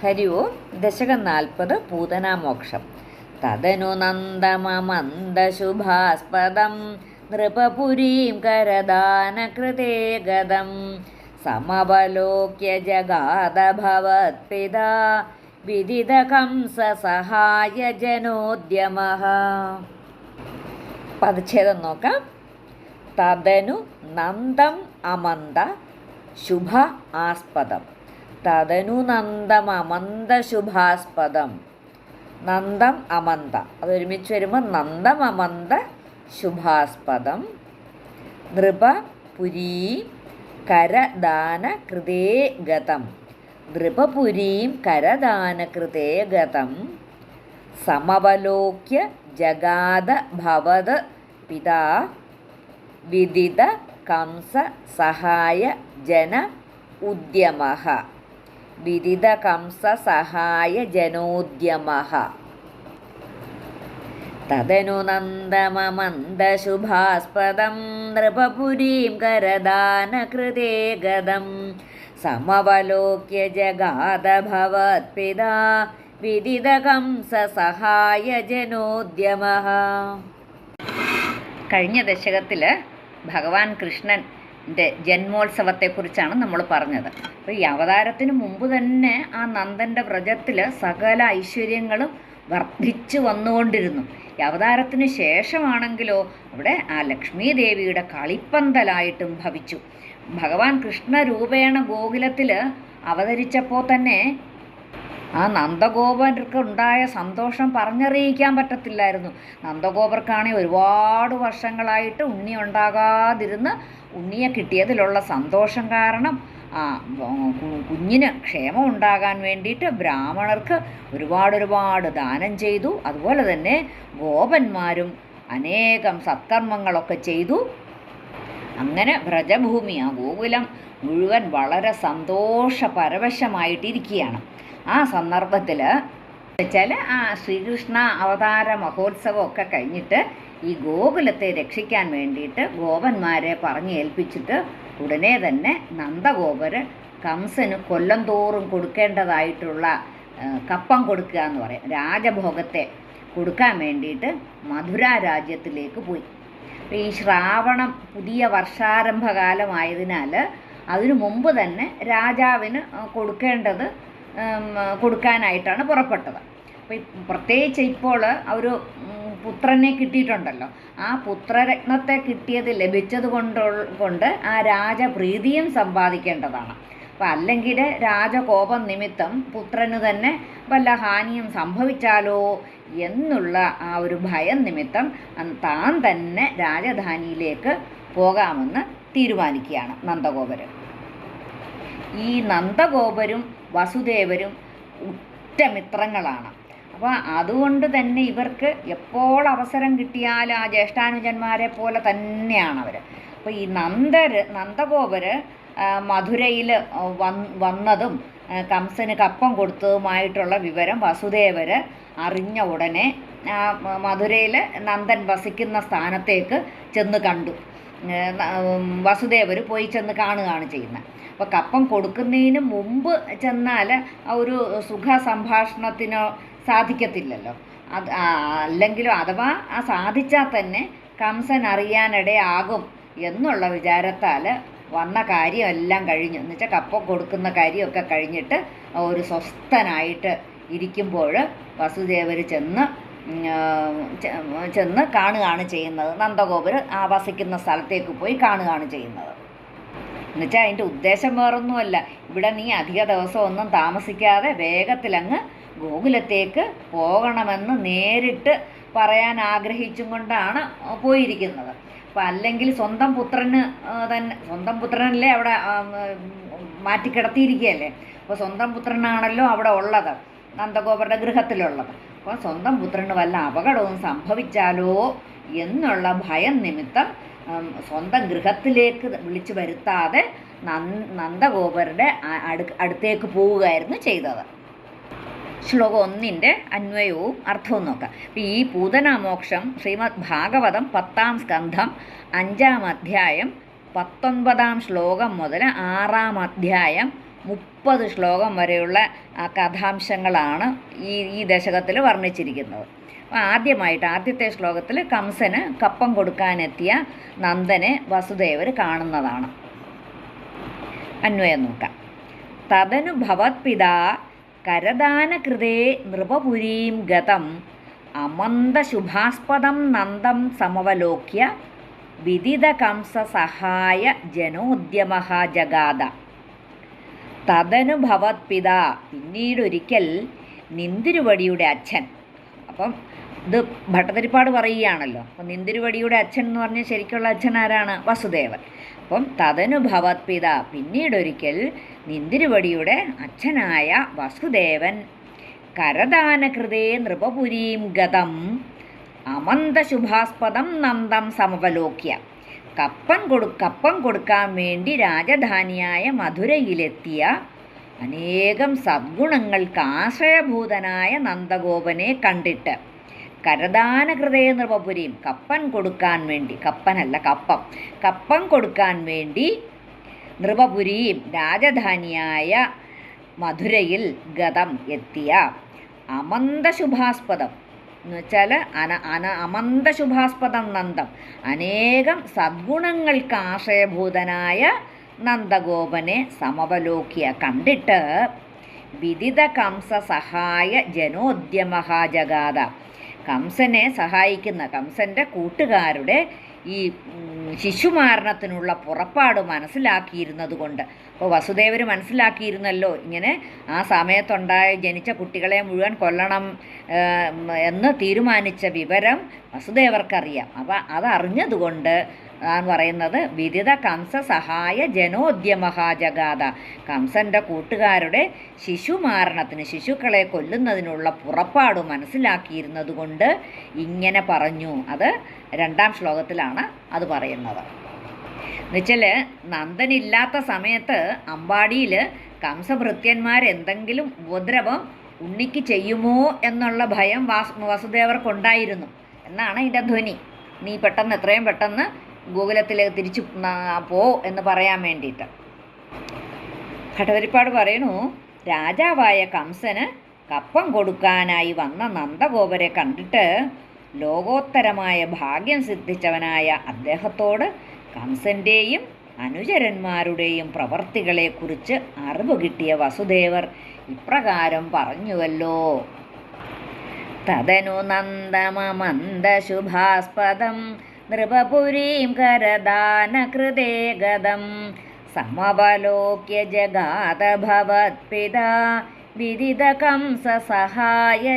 ഹരി ഓം ദശകം നാൽപ്പത് പൂതനാമോക്ഷം തദനു നന്ദമമന്ദശുഭാസ്പദം നൃപപുരീം കരദാനകൃതേ ഗതം സമവലോക്യ ജഗാദഭവത്പിതാ ജനോദ്യമഹ പദച്ഛേദം നോക്കാം। തദനു നന്ദം അമന്ത ശുഭ ആസ്പദം। തദനു നന്ദം അമന്ത ശുഭാസ്പദം നന്ദം അമന്ത. അതൊരുമിച്ച് വരുമ്പോൾ നന്ദം അമന്ത ശുഭാസ്പദം. നൃപ പുരീ കരദാന കൃതേ ഗതം. നൃപപുരീം കരദാനകൃതേ ഗതം. സമവലോക്യ ജഗാദ ഭവത് പിതാ. വിദിത കംസ സഹായ ജന ഉദ്യമഃ വിദിത കംസ സഹായ ജനോദ്യമഃ തദനു നന്ദമമന്ദശുഭാസ്പദം നൃപപുരീം കരദാനകൃതേ ഗതം സമവലോക്യ ജഗാദഭവത്പിതാ വിദിതകംസ സഹായ ജനോദ്യമഃ കഴിഞ്ഞ ദശകത്തിൽ ഭഗവാൻ കൃഷ്ണന്റെ ജന്മോത്സവത്തെക്കുറിച്ചാണ് നമ്മൾ പറഞ്ഞത്. അപ്പോൾ ഈ അവതാരത്തിന് മുമ്പ് തന്നെ ആ നന്ദന്റെ വ്രജത്തിൽ സകല ഐശ്വര്യങ്ങളും വർദ്ധിച്ചു വന്നുകൊണ്ടിരുന്നു. ഈ അവതാരത്തിന് ശേഷമാണെങ്കിലോ അവിടെ ആ ലക്ഷ്മീ ദേവിയുടെ കളിപ്പന്തലായിട്ടും ഭവിച്ചു. ഭഗവാൻ കൃഷ്ണരൂപേണ ഗോകുലത്തിൽ അവതരിച്ചപ്പോൾ തന്നെ ആ നന്ദഗോപർക്ക് ഉണ്ടായ സന്തോഷം പറഞ്ഞറിയിക്കാൻ പറ്റത്തില്ലായിരുന്നു. നന്ദഗോപർക്കാണെങ്കിൽ ഒരുപാട് വർഷങ്ങളായിട്ട് ഉണ്ണി ഉണ്ടാകാതിരുന്ന് ഉണ്ണിയെ കിട്ടിയതിലുള്ള സന്തോഷം കാരണം കുഞ്ഞിന് ക്ഷേമം ഉണ്ടാകാൻ വേണ്ടിയിട്ട് ബ്രാഹ്മണർക്ക് ഒരുപാട് ഒരുപാട് ദാനം ചെയ്തു. അതുപോലെ തന്നെ ഗോപന്മാരും അനേകം സത്കർമ്മങ്ങളൊക്കെ ചെയ്തു. അങ്ങനെ വ്രജഭൂമി ആ ഗോകുലം മുഴുവൻ വളരെ സന്തോഷ പരവശമായിട്ടിരിക്കുകയാണ്. ആ സന്ദർഭത്തിൽ വെച്ചാൽ ആ ശ്രീകൃഷ്ണ അവതാര മഹോത്സവം ഒക്കെ കഴിഞ്ഞിട്ട് ഈ ഗോകുലത്തെ രക്ഷിക്കാൻ വേണ്ടിയിട്ട് ഗോപന്മാരെ പറഞ്ഞു ഏൽപ്പിച്ചിട്ട് ഉടനെ തന്നെ നന്ദഗോപര് കംസന് കൊല്ലം തോറും കൊടുക്കേണ്ടതായിട്ടുള്ള കപ്പം കൊടുക്കുക എന്ന് പറയും. രാജഭോഗത്തെ കൊടുക്കാൻ വേണ്ടിയിട്ട് മധുര രാജ്യത്തിലേക്ക് പോയി. ഈ ശ്രാവണം പുതിയ വർഷാരംഭകാലമായതിനാൽ അതിനു മുമ്പ് തന്നെ രാജാവിന് കൊടുക്കേണ്ടത് കൊടുക്കാനായിട്ടാണ് പുറപ്പെട്ടത്. അപ്പോൾ ഈ പ്രത്യേകിച്ച് ഇപ്പോൾ ഒരു പുത്രനെ കിട്ടിയിട്ടുണ്ടല്ലോ. ആ പുത്രരത്നത്തെ കിട്ടിയത് ലഭിച്ചത് കൊണ്ട് കൊണ്ട് ആ രാജപ്രീതിയും സമ്പാദിക്കേണ്ടതാണ്. അപ്പം അല്ലെങ്കിൽ രാജകോപം നിമിത്തം പുത്രന് തന്നെ വല്ല ഹാനിയും സംഭവിച്ചാലോ എന്നുള്ള ആ ഒരു ഭയം നിമിത്തം താൻ തന്നെ രാജധാനിയിലേക്ക് പോകാമെന്ന് തീരുമാനിക്കുകയാണ് നന്ദഗോപര്. ഈ നന്ദഗോപരും വസുദേവരും ഉറ്റ മിത്രങ്ങളാണ് അപ്പോൾ അതുകൊണ്ട് തന്നെ ഇവർക്ക് എപ്പോൾ അവസരം കിട്ടിയാൽ ആ ജ്യേഷ്ഠാനുജന്മാരെ പോലെ തന്നെയാണ് അവർ അപ്പോൾ ഈ നന്ദര് നന്ദഗോപര് മധുരയിൽ വന്നതും കംസന് കപ്പം കൊടുത്തതുമായിട്ടുള്ള വിവരം വസുദേവര് അറിഞ്ഞ ഉടനെ മധുരയിൽ നന്ദൻ വസിക്കുന്ന സ്ഥാനത്തേക്ക് ചെന്ന് കണ്ടു. വസുദേവർ പോയി ചെന്ന് കാണുകയാണ് ചെയ്യുന്നത്. അപ്പോൾ കപ്പം കൊടുക്കുന്നതിന് മുമ്പ് ചെന്നാൽ ഒരു സുഖ സംഭാഷണത്തിനോ സാധിക്കത്തില്ലല്ലോ. അത് അല്ലെങ്കിലും അഥവാ ആ സാധിച്ചാൽ തന്നെ കംസൻ അറിയാനിടയാകും എന്നുള്ള വിചാരത്താൽ വന്ന കാര്യമെല്ലാം കഴിഞ്ഞു. എന്ന് വെച്ചാൽ കപ്പം കൊടുക്കുന്ന കാര്യമൊക്കെ കഴിഞ്ഞിട്ട് ഒരു സ്വസ്ഥനായിട്ട് ഇരിക്കുമ്പോൾ വസുദേവർ ചെന്ന് ചെന്ന് കാണുകയാണ് ചെയ്യുന്നത്. നന്ദഗോപുർ ആ വസിക്കുന്ന സ്ഥലത്തേക്ക് പോയി കാണുകയാണ് ചെയ്യുന്നത്. എന്നുവെച്ചാൽ അതിന്റെ ഉദ്ദേശം വേറൊന്നുമല്ല. ഇവിടെ നീ അധിക ദിവസം ഒന്നും താമസിക്കാതെ വേഗത്തിലങ്ങ് ഗോകുലത്തേക്ക് പോകണമെന്ന് നേരിട്ട് പറയാൻ ആഗ്രഹിച്ചും കൊണ്ടാണ് പോയിരിക്കുന്നത്. അപ്പം അല്ലെങ്കിൽ സ്വന്തം പുത്രന് തന്നെ സ്വന്തം പുത്രനല്ലേ അവിടെ മാറ്റിക്കിടത്തിയിരിക്കുകയല്ലേ അപ്പോൾ സ്വന്തം പുത്രനാണല്ലോ അവിടെ ഉള്ളത് നന്ദഗോപരുടെ ഗൃഹത്തിലുള്ളത്. അപ്പോൾ സ്വന്തം പുത്രന് വല്ല അപകടവും സംഭവിച്ചാലോ എന്നുള്ള ഭയം നിമിത്തം സ്വന്തം ഗൃഹത്തിലേക്ക് വിളിച്ചു വരുത്താതെ നന്ദ നന്ദഗോപരുടെ അടു- അടുത്തേക്ക് പോവുകയായിരുന്നു ചെയ്തത്. ശ്ലോകം ഒന്നിന്റെ അന്വയവും അർത്ഥവും നോക്കാം. ഈ പൂതനാമോക്ഷം ശ്രീമദ് ഭാഗവതം പത്താം സ്കന്ധം അഞ്ചാം അധ്യായം പത്തൊൻപതാം ശ്ലോകം മുതൽ ആറാം അധ്യായം മുപ്പത് ശ്ലോകം വരെയുള്ള കഥാംശങ്ങളാണ് ഈ ഈ ദശകത്തിൽ വർണിച്ചിരിക്കുന്നത്. ആദ്യമായിട്ട് ആദ്യത്തെ ശ്ലോകത്തിൽ കംസന് കപ്പം കൊടുക്കാനെത്തിയ നന്ദനെ വസുദേവർ കാണുന്നതാണ്. അന്വയം നോക്കാം. തദനു ഭവത്പിതാ കരദാനകൃതേ നൃപപുരീം ഗതം അമന്തശുഭാസ്പദം നന്ദം സമവലോക്യ വിദിത കംസസഹായ ജനോദ്യമ ജഗാത. തദനു ഭവത്പിത പിന്നീടൊരിക്കൽ നിന്തിരുവടിയുടെ അച്ഛൻ. അപ്പം ഇത് ഭട്ടതിരിപ്പാട് പറയുകയാണല്ലോ. അപ്പം നിന്തിരുവടിയുടെ അച്ഛൻ എന്ന് പറഞ്ഞ ശരിക്കുള്ള അച്ഛൻ ആരാണ്? വസുദേവൻ. അപ്പം തദനു ഭവത്പിത പിന്നീടൊരിക്കൽ നിന്തിരുവടിയുടെ അച്ഛനായ വസുദേവൻ. കരദാനകൃതേ നൃപപുരീം ഗതം അമന്തശുഭാസ്പദം നന്ദം സമവലോക്യ. കപ്പൻ കൊടു കപ്പം കൊടുക്കാൻ വേണ്ടി രാജധാനിയായ മധുരയിലെത്തിയ അനേകം സദ്ഗുണങ്ങൾക്ക് ആശ്രയഭൂതനായ നന്ദഗോപനെ കണ്ടിട്ട് കരദാന ഹൃദയ നൃപപുരിയും കപ്പൻ കൊടുക്കാൻ വേണ്ടി കപ്പനല്ല കപ്പം കപ്പം കൊടുക്കാൻ വേണ്ടി നൃപപുരിയും രാജധാനിയായ മധുരയിൽ ഗതം എത്തിയ അമന്തശുഭാസ്പദം എന്ന് വെച്ചാൽ അന അന അമന്തശുഭാസ്പദം നന്ദം. അനേകം സദ്ഗുണങ്ങൾക്ക് ആശയഭൂതനായ നന്ദഗോപനെ സമവലോക്യ കണ്ടിട്ട് വിദിത കംസ സഹായ ജനോദ്യമഹാജഗാത കംസനെ സഹായിക്കുന്ന കംസന്റെ കൂട്ടുകാരുടെ ഈ ശിശുമാരണത്തിനുള്ള പുറപ്പാട് മനസ്സിലാക്കിയിരുന്നത് കൊണ്ട് അപ്പോൾ വസുദേവർ മനസ്സിലാക്കിയിരുന്നല്ലോ ഇങ്ങനെ ആ സമയത്തുണ്ടായ ജനിച്ച കുട്ടികളെ മുഴുവൻ കൊല്ലണം എന്ന് തീരുമാനിച്ച വിവരം വസുദേവർക്കറിയാം. അപ്പോൾ അതറിഞ്ഞതുകൊണ്ട് ആണ് പറയുന്നത്. വിദിത കംസ സഹായ ജനോദ്യമ ജഗാത കംസന്റെ കൂട്ടുകാരുടെ ശിശു മാരണത്തിന് ശിശുക്കളെ കൊല്ലുന്നതിനുള്ള പുറപ്പാട് മനസ്സിലാക്കിയിരുന്നത് കൊണ്ട് ഇങ്ങനെ പറഞ്ഞു. അത് രണ്ടാം ശ്ലോകത്തിലാണ് അത് പറയുന്നത്. എന്നുവെച്ചാൽ നന്ദനില്ലാത്ത സമയത്ത് അമ്പാടിയിൽ കംസഭൃത്യന്മാരെന്തെങ്കിലും ഉപദ്രവം ഉണ്ണിക്ക് ചെയ്യുമോ എന്നുള്ള ഭയം വാസ് വസുദേവർക്കുണ്ടായിരുന്നു എന്നാണ് ഇതിന്റെ ധ്വനി. നീ പെട്ടെന്ന് എത്രയും പെട്ടെന്ന് ഗോകുലത്തിലേക്ക് തിരിച്ചു പോ എന്ന് പറയാൻ വേണ്ടിയിട്ട്. ഭട്ടതിരിപ്പാട് പറയണു രാജാവായ കംസന് കപ്പം കൊടുക്കാനായി വന്ന നന്ദഗോപരെ കണ്ടിട്ട് ലോകോത്തരമായ ഭാഗ്യം സിദ്ധിച്ചവനായ അദ്ദേഹത്തോട് കംസന്റെയും അനുചരന്മാരുടെയും പ്രവർത്തികളെക്കുറിച്ച് അറിവ് കിട്ടിയ വസുദേവർ ഇപ്രകാരം പറഞ്ഞുവല്ലോ. തദനു നന്ദമമന്ദശുഭാസ്പദം नृपपुरीं करदानकृते गदं समवलोक्य जगादभवत्पिदा विदिदकं ससहायजनोद्यमः